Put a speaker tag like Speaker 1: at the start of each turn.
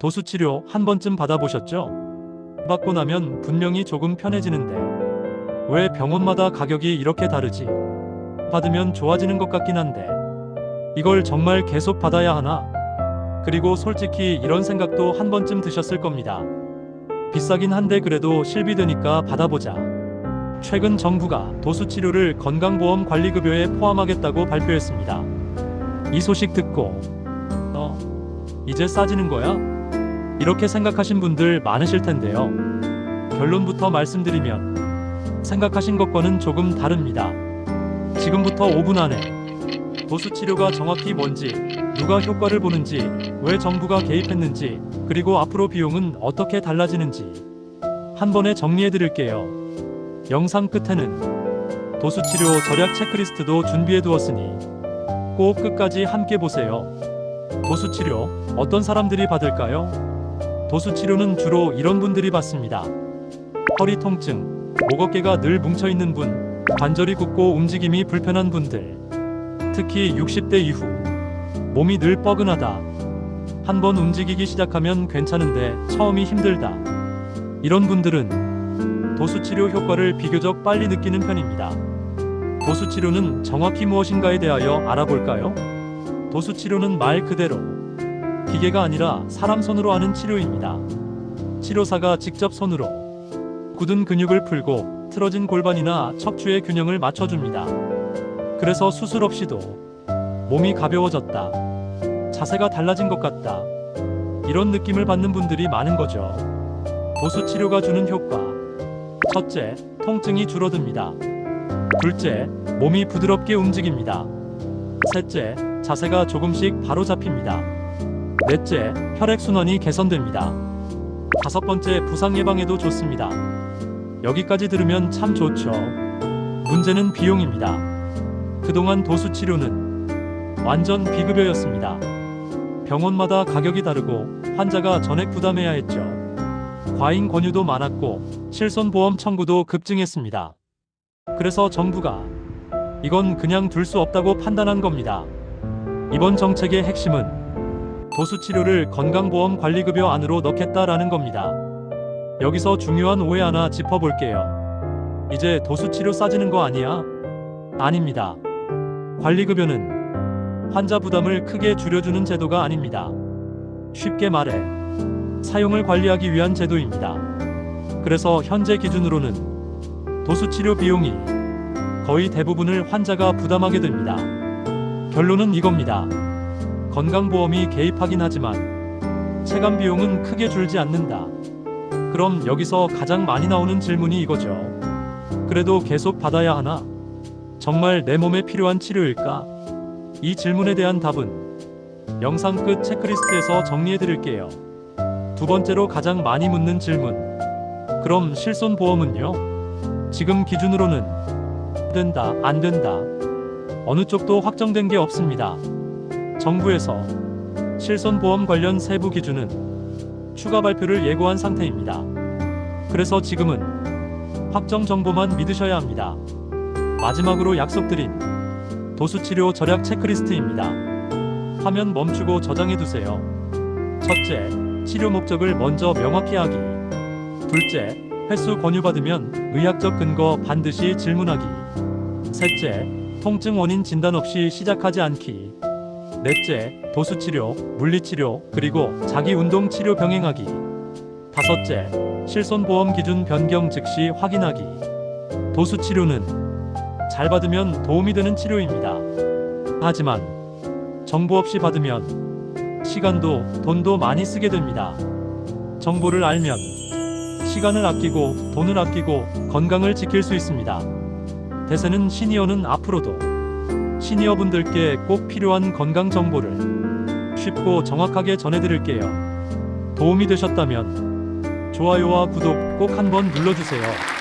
Speaker 1: 도수 치료 한 번쯤 받아보셨죠? 받고 나면 분명히 조금 편해지는데 왜 병원마다 가격이 이렇게 다르지? 받으면 좋아지는 것 같긴 한데 이걸 정말 계속 받아야 하나? 그리고 솔직히 이런 생각도 한 번쯤 드셨을 겁니다. 비싸긴 한데 그래도 실비되니까 받아보자. 최근 정부가 도수 치료를 건강보험 관리급여에 포함하겠다고 발표했습니다. 이 소식 듣고 어 이제 싸지는 거야? 이렇게 생각하신 분들 많으실 텐데요. 결론부터 말씀드리면 생각하신 것과는 조금 다릅니다. 지금부터 5분 안에 도수 치료가 정확히 뭔지, 누가 효과를 보는지, 왜 정부가 개입했는지, 그리고 앞으로 비용은 어떻게 달라지는지 한 번에 정리해 드릴게요. 영상 끝에는 도수 치료 절약 체크리스트도 준비해 두었으니 꼭 끝까지 함께 보세요. 도수 치료 어떤 사람들이 받을까요? 도수 치료는 주로 이런 분들이 받습니다. 허리 통증, 목 어깨가 늘 뭉쳐 있는 분, 관절이 굳고 움직임이 불편한 분들, 특히 60대 이후 몸이 늘 뻐근하다. 한번 움직이기 시작하면 괜찮은데 처음이 힘들다. 이런 분들은 도수 치료 효과를 비교적 빨리 느끼는 편입니다. 도수 치료는 정확히 무엇인가에 대하여 알아볼까요? 도수 치료는 말 그대로 기계가 아니라 사람 손으로 하는 치료입니다. 치료사가 직접 손으로 굳은 근육을 풀고 틀어진 골반이나 척추의 균형을 맞춰줍니다. 그래서 수술 없이도 몸이 가벼워졌다. 자세가 달라진 것 같다. 이런 느낌을 받는 분들이 많은 거죠. 도수 치료가 주는 효과. 첫째, 통증이 줄어듭니다. 둘째, 몸이 부드럽게 움직입니다. 셋째, 자세가 조금씩 바로 잡힙니다. 넷째, 혈액순환이 개선됩니다. 다섯 번째, 부상 예방에도 좋습니다. 여기까지 들으면 참 좋죠. 문제는 비용입니다. 그동안 도수 치료는 완전 비급여였습니다. 병원마다 가격이 다르고 환자가 전액 부담해야 했죠. 과잉 권유도 많았고 실손보험 청구도 급증했습니다. 그래서 정부가 이건 그냥 둘 수 없다고 판단한 겁니다. 이번 정책의 핵심은 도수 치료를 건강보험 관리급여 안으로 넣겠다라는 겁니다. 여기서 중요한 오해 하나 짚어볼게요. 이제 도수 치료 싸지는 거 아니야? 아닙니다. 관리급여는 환자 부담을 크게 줄여주는 제도가 아닙니다. 쉽게 말해 사용을 관리하기 위한 제도입니다. 그래서 현재 기준으로는 도수 치료 비용이 거의 대부분을 환자가 부담하게 됩니다. 결론은 이겁니다. 건강보험이 개입하긴 하지만 체감 비용은 크게 줄지 않는다. 그럼 여기서 가장 많이 나오는 질문이 이거죠. 그래도 계속 받아야 하나? 정말 내 몸에 필요한 치료일까? 이 질문에 대한 답은 영상 끝 체크리스트에서 정리해 드릴게요. 두 번째로 가장 많이 묻는 질문. 그럼 실손 보험은요? 지금 기준으로는 된다, 안 된다. 어느 쪽도 확정된 게 없습니다. 정부에서 실손보험 관련 세부 기준은 추가 발표를 예고한 상태입니다. 그래서 지금은 확정 정보만 믿으셔야 합니다. 마지막으로 약속드린 도수치료 절약 체크리스트입니다. 화면 멈추고 저장해 두세요. 첫째, 치료 목적을 먼저 명확히 하기. 둘째, 횟수 권유받으면 의학적 근거 반드시 질문하기. 셋째, 통증 원인 진단 없이 시작하지 않기. 넷째, 도수치료, 물리치료, 그리고 자기 운동 치료 병행하기. 다섯째, 실손보험 기준 변경 즉시 확인하기. 도수치료는 잘 받으면 도움이 되는 치료입니다. 하지만 정보 없이 받으면 시간도 돈도 많이 쓰게 됩니다. 정보를 알면 시간을 아끼고 돈을 아끼고 건강을 지킬 수 있습니다. 대세는 시니어는 앞으로도 시니어분들께 꼭 필요한 건강 정보를 쉽고 정확하게 전해드릴게요. 도움이 되셨다면 좋아요와 구독 꼭 한번 눌러주세요.